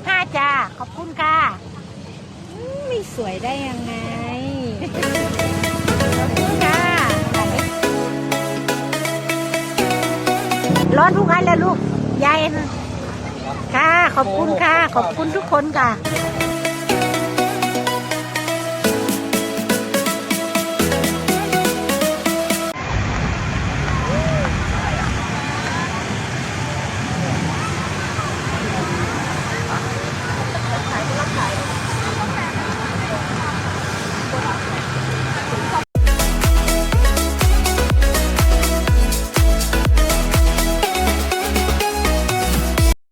บห้าจ้า ขอบคุณค่ะไม่สวยได้ยังไง ขอบคุณค่ะ ร้อนทุกวันแล้วลูกยายนค่ะ ขอบคุณค่ะ ขอบคุณทุกคนค่ะ